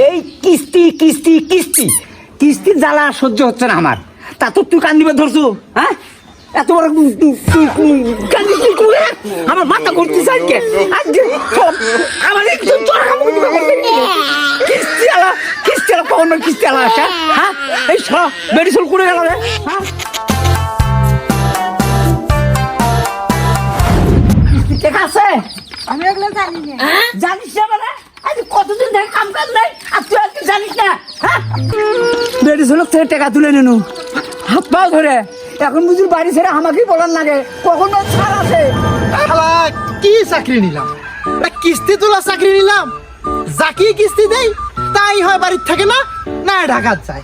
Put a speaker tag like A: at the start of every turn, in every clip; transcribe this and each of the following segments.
A: এই কিস্তি কিস্তি কিস্তি। কিস্তির জ্বালা সহ্য হচ্ছে না আমার। তা তো তুই কান্দিবে ধরছো হ্যাঁ? এত বড় তুই করে আমার মাথা আজকে। সব আমার একটু কি? কিস্তি আলা কিস্তি আলা কখন কিস্তি আলা আসা হ্যাঁ? এই সব মেডিসিন করে গেল রে হ্যাঁ? কিস্তি আছে
B: আমি এগুলো জানি না।
A: জানিস না মানে? আজ কতদিন ধরে কাম কাজ নাই? জানিস না? মেডিসিন থেকে টাকা তুলে নেনু। হাত পা ধরে। এখন বুঝি বাড়ি ছেড়ে আমাকেই বলার লাগে। কখন ছাড় আছে?
C: কি চাকরি নিলাম? কিস্তি তোলা চাকরি নিলাম। যাকে কিস্তি দেই তাই হয় বাড়ির থাকে না না ঢাকার যায়।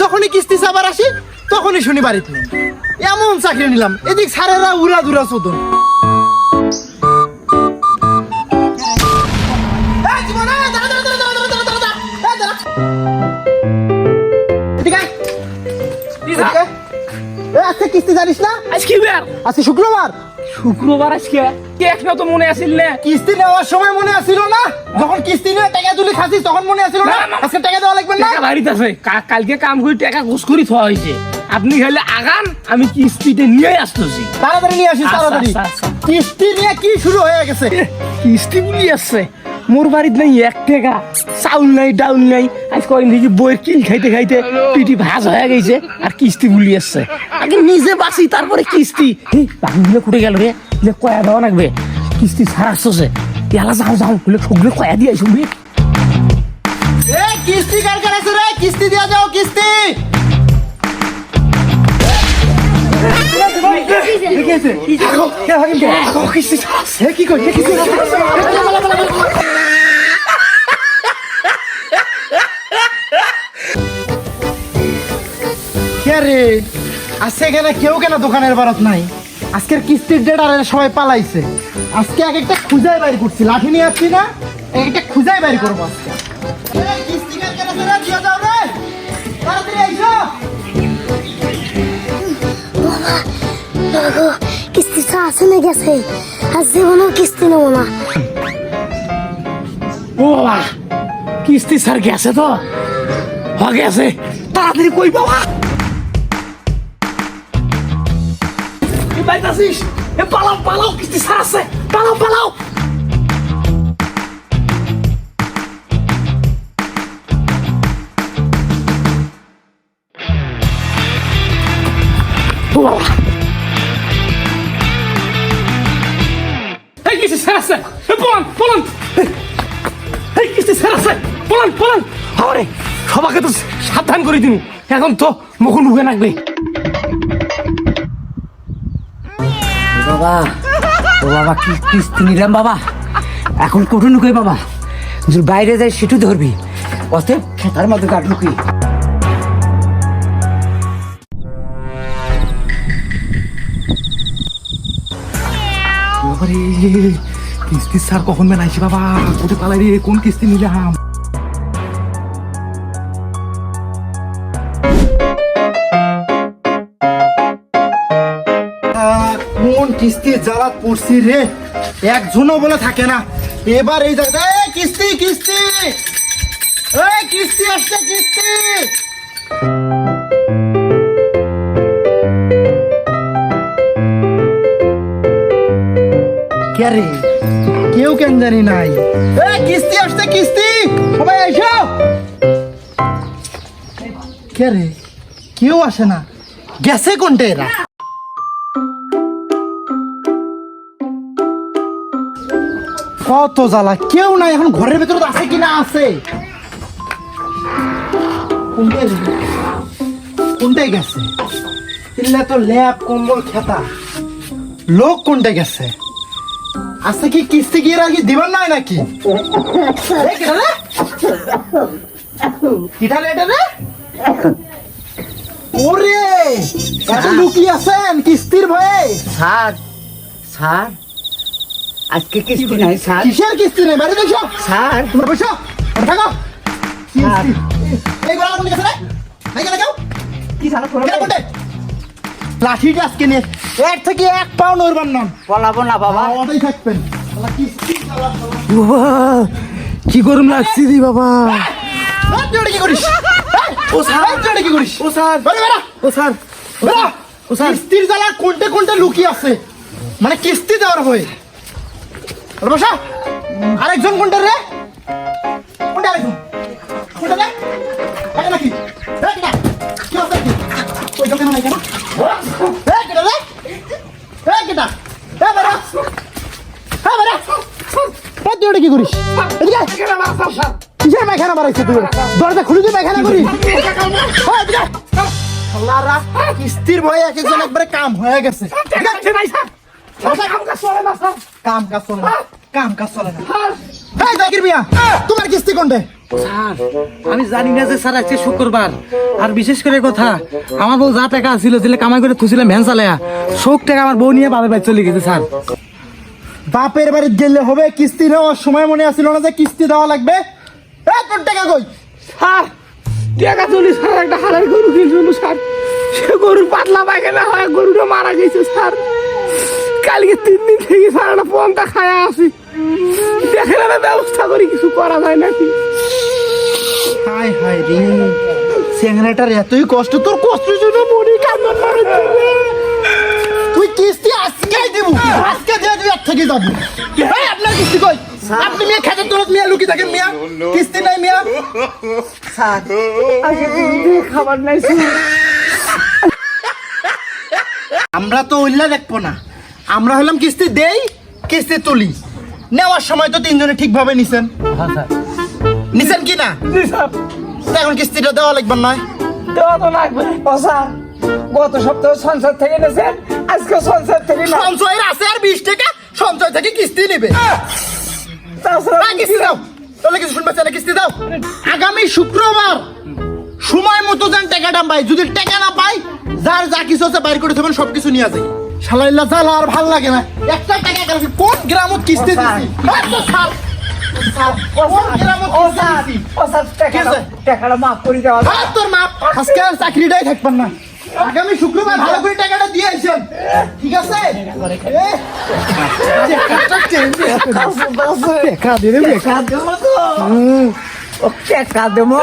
C: যখনই কিস্তি চাবার আসি তখনই শুনি বাড়িতে নেই। এমন চাকরি নিলাম। এদিক সারেরা উড়া দুরা চোদন। আজকে
D: বার
C: আজকে শুক্রবার?
D: শুক্রবার আজকে? কেক না তো মনে আসিল না।
C: কিস্তি নেওয়ার সময় মনে আসছিল না? যখন কিস্তি নিয়ে টাকা তুলে খাসিস তখন মনে আসছিল না?
D: না, না।
C: আজকে টাকা দেওয়া লাগবে না?
D: বাড়িতে আছে। কালকে কাম করে টাকা ঘুষ করে থোয়া হয়েছে। আপনি খাইলে আগান আমি কিস্তিতে নিয়ে আসতেছি।
C: তাড়াতাড়ি নিয়ে আসিস
D: আচ্ছা,
C: তাড়াতাড়ি।
D: আচ্ছা, আচ্ছা।
C: কিস্তি নিয়ে কি শুরু হয়ে গেছে?
D: কিস্তি বলি আসছে মোর বাড়িতে নাই এক টাকা চাউল নাই ডাউল নাই আজ কয়েক দেখি বইয়ের কিল খাইতে খাইতে পিটি ভাজ হয়ে গেছে আর কিস্তি বলি আসছে আগে নিজে বাঁচি তারপরে কিস্তি এই বাকিগুলো কুটে গেল রে যে কয়া দেওয়া লাগবে কিস্তি ছাড় আসছে ইয়ালা যাও যাও বলে সবগুলো কয়া দিয়ে শুনবি
C: এ কিস্তি কার কার আছে রে কিস্তি দিয়া যাও কিস্তি এ, কি কই এ, কিস্তি কে রে আজকে কেন কেউ কেন দোকানের বারত নাই? আজকের কিস্তির ডেট আর সবাই পালাইছে। আজকে এক একটা খুঁজাই বাইর করছি লাঠি নিয়ে আসছি না এক একটা খুঁজাই বাইর করব আজকে। এই, কিস্তি কার আছে
B: আসে গেছে। আর জীবনেও কিস্তি নেব না।
D: ও বাবা কিস্তি স্যার গেছে তো? হ গেছে। তাড়াতাড়ি কই বাবা? পালাও পালাও, কিস্তি স্যার আছে। পালাও পালাও। ও বাবা। এই কিস্তি আছে। এ পলান পলান। এই কিস্তি স্যার পলান পলান। আরে সবাকে তো সাবধান করে দিন। এখন তো মুখ ঢুকে রাখবে
A: বাবা, ও বাবা, কি কিস্তি নিলাম বাবা? এখন কঠু নুকে বাবা। যদি বাইরে যাই, সেটু ধরবি। অতএব খেতার মধ্যে কাট লুকি
D: বাবারে কিস্তি স্যার কখন বেলাইছি বাবা? কোথায় পালাই রে? কোন কিস্তি নিলাম?
C: কিস্তি জ্বালাত পড়ছি রে, একজনও বলে থাকে না। এবার এই জায়গা এই কিস্তি কিস্তি! কিস্তি আসছে, কিস্তি! রে? কেউ কেন জানি নাই। কিস্তি আসছে, কিস্তি! সবাই আইসো কে রে? কেউ আসে না। গেছে কোনটা এরা? কত জ্বালা, কেউ নাই, এখন ঘরের ভেতরে তো আছে কি না আছে? কোনটায় গেছে? তো ল্যাপ কম্বল, খেতা। লোক কোনটা গেছে? আছে কি কিস্তি গিয়ে রাখি দিবার নাই নাকি? ওরে, এত লুকিয়ে আছেন কিস্তির ভয়ে।
A: Sir sir. আজকে কিস্তি নাই স্যার।
C: কিসের কিস্তি নেই? বাড়ি দেখো
A: স্যার।
C: তোমরা বসো। থাকো। এই গলা কোন গেছে রে নাই গেলে যাও
A: কি
C: কেন কোনটা? লাঠিটা আজকে নিয়ে এর থেকে এক পাও নড়বার নাম
A: বলাবো না বাবা।
C: ওটাই থাকবেন। শালা কিস্তি
D: বাবা কি গরম লাগছে রে বাবা।
C: এটা কি করিস?
A: ও স্যার।
C: এটা কি করিস?
A: ও স্যার।
C: বেরো, বেরো।
A: ও স্যার।
C: বেরো।
A: ও স্যার।
C: কিস্তির জ্বালা কোনটা কোনটা লুকিয়ে আছে? মানে কিস্তি দেওয়ার হয়ে। বসা আরেকজন কোনটা রে কোনটা আরেকজন কোনটা রে এটা নাকি এই কেটা? কি হচ্ছে কি? ওই দোকানে নাই কেন? এই কেটা রে? এই কেটা? বেরো। এই বেরো। এই তুই ওটা কি করিস এদিকে। কিসের পায়খানা বাড়াইছে তুই দরজা খুলে দিয়ে পায়খানা করিস এই, এদিকে আয়। কিস্তির ভয়ে এক একজন একবারে কাম হয়ে গেছে কাম কাজ চলে না কাম কাজ চলে না এই জাকির মিয়া তোমার কিস্তি কোনটা
A: স্যার আমি জানি না যে স্যার আজকে শুক্রবার। আর বিশেষ করে কথা আমার বউ যা টাকা ছিল দিলে কামাই করে থুছিলাম ভ্যান চালায়া। শোক টাকা আমার বউ নিয়ে বাবার বাড়ি চলে গেছে স্যার।
C: বাপের বাড়ি গেলে হবে কিস্তি নেওয়ার সময় মনে আসছিল না যে কিস্তি দেওয়া লাগবে। তোর টাকা কই?
D: স্যার টাকা চল্লিশ হাজার একটা হালের গরু কিনছিল স্যার। সে গরুর পাতলা পায়খানা হয় গরুটা মারা গেছে স্যার। কালকে তিন দিন থেকে স্যার একটা পন্থা খায়া আছি। দেখেন একটা ব্যবস্থা করি কিছু করা যায় নাকি?
C: হাই হাই রে স্যাংরাটার এতই কষ্ট তোর কষ্ট জন্য মনে কান্না করে তুই কিস্তি আজকেই দেব আজকে দিয়ে তুই আর থেকে যাবি। ভাই আপনার কিস্তি কই? আপনি মিয়া খেতে তোর মিয়া লুকি থাকেন মিয়া? কিস্তি নাই মিয়া?
D: খাবার নাই
C: আমরা তো উল্লা দেখব না। আমরা হলাম কিস্তি দেই কিস্তি তুলি। নেওয়ার সময় তো তিনজনে ঠিকভাবে নিছেন। নিছেন কি না? এখন কিস্তিটা দেওয়া লাগবে নয়
D: দেওয়া তো লাগবে ও স্যার। গত সপ্তাহে সংসার থেকে নেছেন আজকে সংসার থেকে না।
C: সঞ্চয়ের আছে আর বিশ টাকা সঞ্চয় থেকে কিস্তি নেবে।
D: তাছাড়া
C: না, কিস্তি দাও। তাহলে কিছু শুনবে চাইলে কিস্তি দাও। আগামী শুক্রবার সময় মতো যান টাকাটা পাই। যদি টাকা না পাই যার যা কিছু আছে বাইর করে দেবেন সবকিছু নিয়ে যাই শালাইল্লা আর ভালো লাগে না। একটা টাকা কোন গ্রামত কিস্তি দিছি? আজকে আর চাকরিটাই থাকবেন না। আগামী শুক্রবার ভালো করে টাকাটা দিয়ে আসেন ঠিক আছে?
A: টাকা দেবো টাকা দেবো।